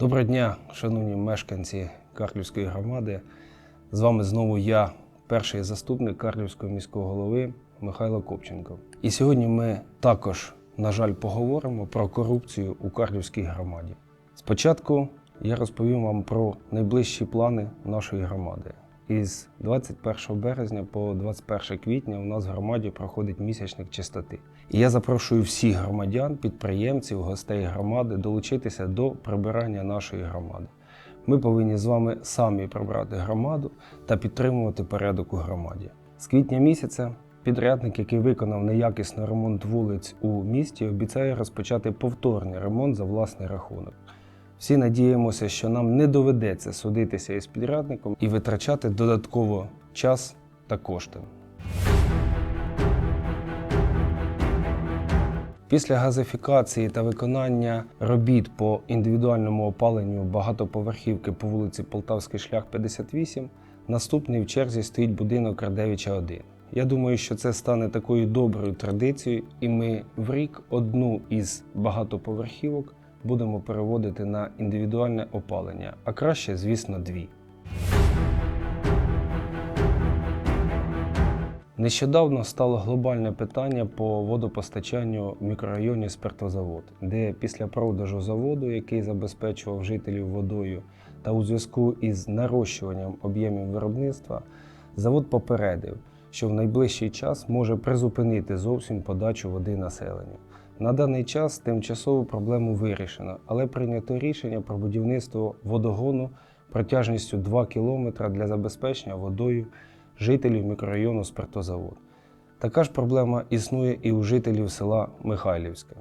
Доброго дня, шановні мешканці Карлівської громади. З вами знову я, перший заступник Карлівського міського голови Михайло Копченко. І сьогодні ми також, на жаль, поговоримо про корупцію у Карлівській громаді. Спочатку я розповім вам про найближчі плани нашої громади. Із 21 березня по 21 квітня у нас в громаді проходить місячник чистоти. І я запрошую всіх громадян, підприємців, гостей громади долучитися до прибирання нашої громади. Ми повинні з вами самі прибрати громаду та підтримувати порядок у громаді. З квітня місяця підрядник, який виконав неякісний ремонт вулиць у місті, обіцяє розпочати повторний ремонт за власний рахунок. Всі надіємося, що нам не доведеться судитися із підрядником і витрачати додатково час та кошти. Після газифікації та виконання робіт по індивідуальному опаленню багатоповерхівки по вулиці Полтавський шлях 58, наступний в черзі стоїть будинок Радевича 1. Я думаю, що це стане такою доброю традицією, і ми в рік одну із багатоповерхівок будемо переводити на індивідуальне опалення, а краще, звісно, дві. Нещодавно стало глобальне питання по водопостачанню в мікрорайоні Спиртозавод, де після продажу заводу, який забезпечував жителів водою, та у зв'язку із нарощуванням об'ємів виробництва, завод попередив, що в найближчий час може призупинити зовсім подачу води населенню. На даний час тимчасову проблему вирішено, але прийнято рішення про будівництво водогону протяжністю 2 км для забезпечення водою жителів мікрорайону Спиртозавод. Така ж проблема існує і у жителів села Михайлівське.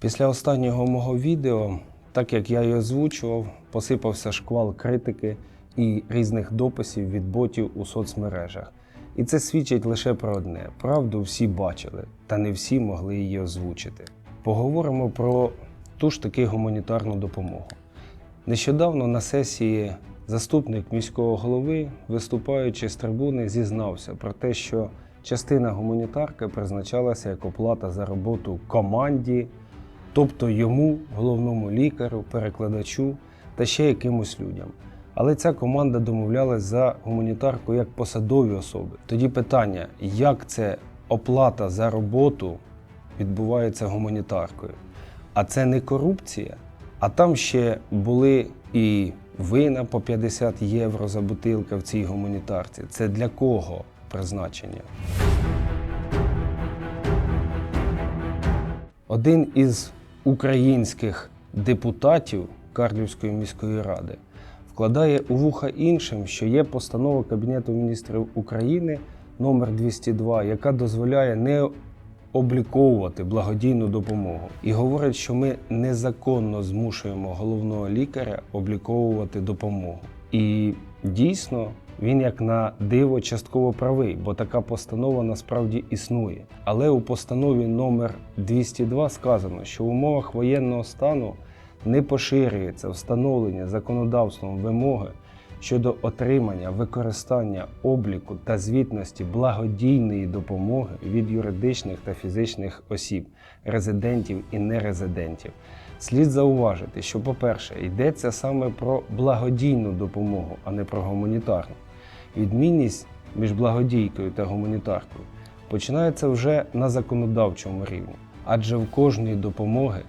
Після останнього мого відео, так як я її озвучував, посипався шквал критики і різних дописів від ботів у соцмережах. І це свідчить лише про одне: правду всі бачили, та не всі могли її озвучити. Поговоримо про ту ж таки гуманітарну допомогу. Нещодавно на сесії заступник міського голови, виступаючи з трибуни, зізнався про те, що частина гуманітарки призначалася як оплата за роботу команді, тобто йому, головному лікарю, перекладачу та ще якимось людям. Але ця команда домовлялась за гуманітарку як посадові особи. Тоді питання, як це оплата за роботу відбувається гуманітаркою? А це не корупція? А там ще були і вина по 50 євро за бутилка в цій гуманітарці. Це для кого призначення? Один із українських депутатів Карлівської міської ради вкладає у вуха іншим, що є постанова Кабінету міністрів України номер 202, яка дозволяє не обліковувати благодійну допомогу. І говорить, що ми незаконно змушуємо головного лікаря обліковувати допомогу. І дійсно. Він як на диво частково правий, бо така постанова насправді існує. Але у постанові номер 202 сказано, що в умовах воєнного стану не поширюється встановлення законодавством вимоги щодо отримання, використання обліку та звітності благодійної допомоги від юридичних та фізичних осіб, резидентів і нерезидентів. Слід зауважити, що, по-перше, йдеться саме про благодійну допомогу, а не про гуманітарну. Відмінність між благодійкою та гуманітаркою починається вже на законодавчому рівні, адже в кожної допомоги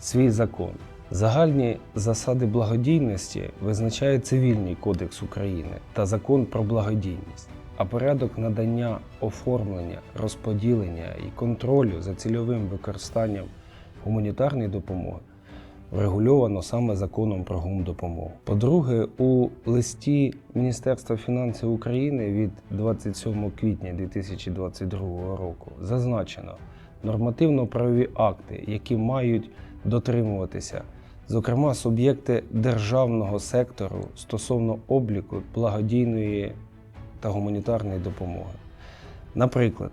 свій закон. Загальні засади благодійності визначає Цивільний кодекс України та закон про благодійність, а порядок надання, оформлення, розподілення і контролю за цільовим використанням гуманітарної допомоги врегульовано саме законом про гумдопомогу. По-друге, у листі Міністерства фінансів України від 27 квітня 2022 року зазначено нормативно-правові акти, які мають дотримуватися, зокрема суб'єкти державного сектору стосовно обліку благодійної та гуманітарної допомоги. Наприклад,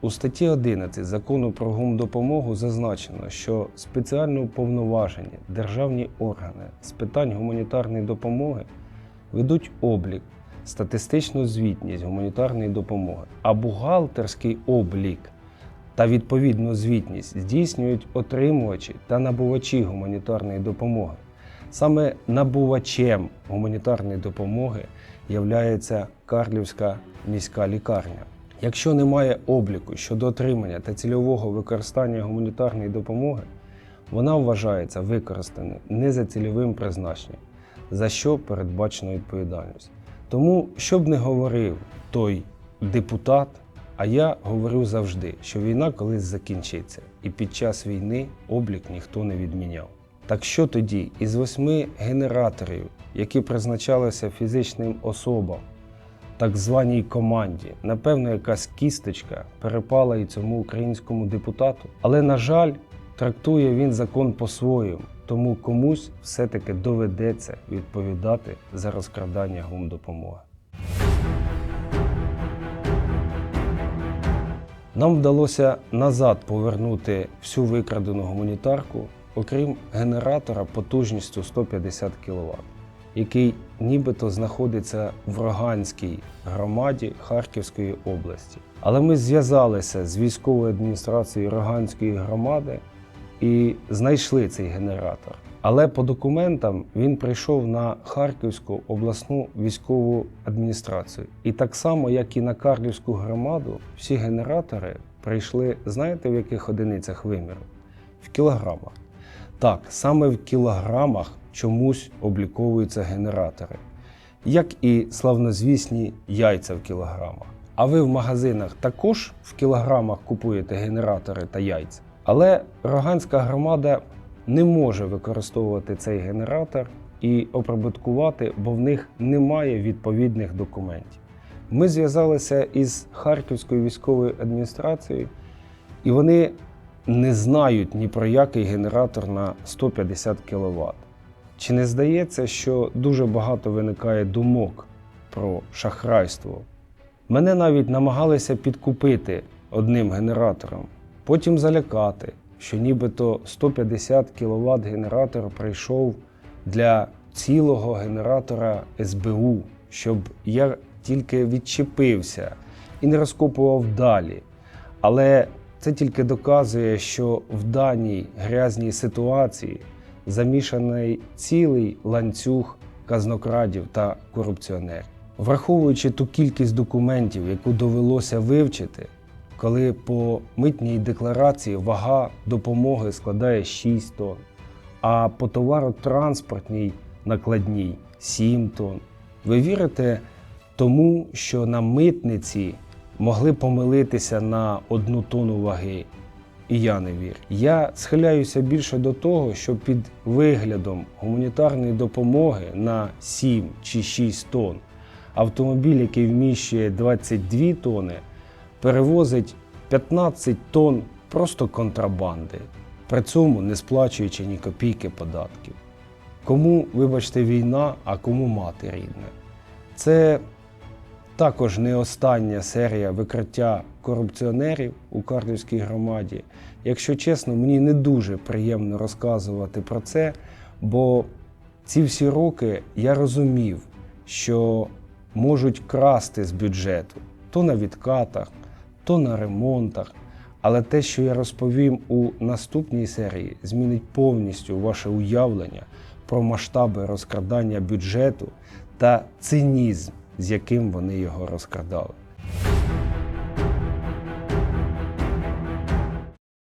у статті 11 закону про гумдопомогу зазначено, що спеціально уповноважені державні органи з питань гуманітарної допомоги ведуть облік, статистичну звітність гуманітарної допомоги, а бухгалтерський облік та відповідну звітність здійснюють отримувачі та набувачі гуманітарної допомоги. Саме набувачем гуманітарної допомоги являється Карлівська міська лікарня. Якщо немає обліку щодо отримання та цільового використання гуманітарної допомоги, вона вважається використаною не за цільовим призначенням, за що передбачено відповідальність. Тому, що б не говорив той депутат, а я говорю завжди, що війна колись закінчиться, і під час війни облік ніхто не відміняв. Так що тоді із восьми генераторів, які призначалися фізичним особам, так званій команді, напевно, якась кісточка перепала і цьому українському депутату. Але, на жаль, трактує він закон по-своєму, тому комусь все-таки доведеться відповідати за розкрадання гумдопомоги. Нам вдалося назад повернути всю викрадену гуманітарку, окрім генератора потужністю 150 кВт, який нібито знаходиться в Роганській громаді Харківської області. Але ми зв'язалися з військовою адміністрацією Роганської громади і знайшли цей генератор. Але по документам він прийшов на Харківську обласну військову адміністрацію. І так само, як і на Карлівську громаду, всі генератори прийшли, знаєте, в яких одиницях виміру? В кілограмах. Так, саме в кілограмах чомусь обліковуються генератори, як і славнозвісні яйця в кілограмах. А ви в магазинах також в кілограмах купуєте генератори та яйця. Але Роганська громада не може використовувати цей генератор і оприбуткувати, бо в них немає відповідних документів. Ми зв'язалися із Харківською військовою адміністрацією, і вони не знають ні про який генератор на 150 кВт. Чи не здається, що дуже багато виникає думок про шахрайство? Мене навіть намагалися підкупити одним генератором, потім залякати, що нібито 150 кВт генератор прийшов для цілого генератора СБУ, щоб я тільки відчепився і не розкопував далі. Але це тільки доказує, що в даній грязній ситуації замішаний цілий ланцюг казнокрадів та корупціонерів. Враховуючи ту кількість документів, яку довелося вивчити, коли по митній декларації вага допомоги складає 6 тонн, а по товаротранспортній накладній 7 тонн. Ви вірите тому, що на митниці могли помилитися на одну тонну ваги? І я не вірю. Я схиляюся більше до того, що під виглядом гуманітарної допомоги на 7 чи 6 тонн автомобіль, який вміщує 22 тонни, перевозить 15 тонн просто контрабанди, при цьому не сплачуючи ні копійки податків. Кому, вибачте, війна, а кому мати рідна. Це також не остання серія викриття корупціонерів у Карлівській громаді. Якщо чесно, мені не дуже приємно розказувати про це, бо ці всі роки я розумів, що можуть красти з бюджету то на відкатах, то на ремонтах. Але те, що я розповім у наступній серії, змінить повністю ваше уявлення про масштаби розкрадання бюджету та цинізм, з яким вони його розкрадали.